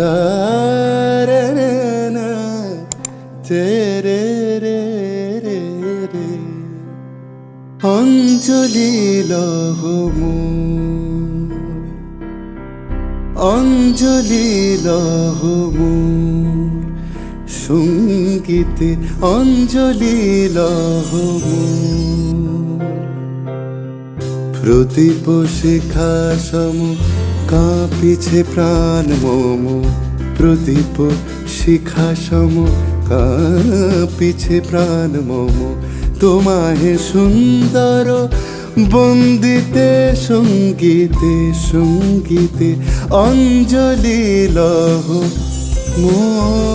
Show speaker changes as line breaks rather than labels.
না তেরে রে রে রে অঞ্জলি লহমু অঞ্জলি লহমু সঙ্গীতে অঞ্জলি লহমু প্রদীপ শিখা সম কাঁপিছে প্রাণ মম, প্রদীপ শিখা সম, কাঁপিছে প্রাণ মম। তোমাহে সুন্দর বন্দিতে, সঙ্গীতে সঙ্গীতে অঞ্জলি লহ। মো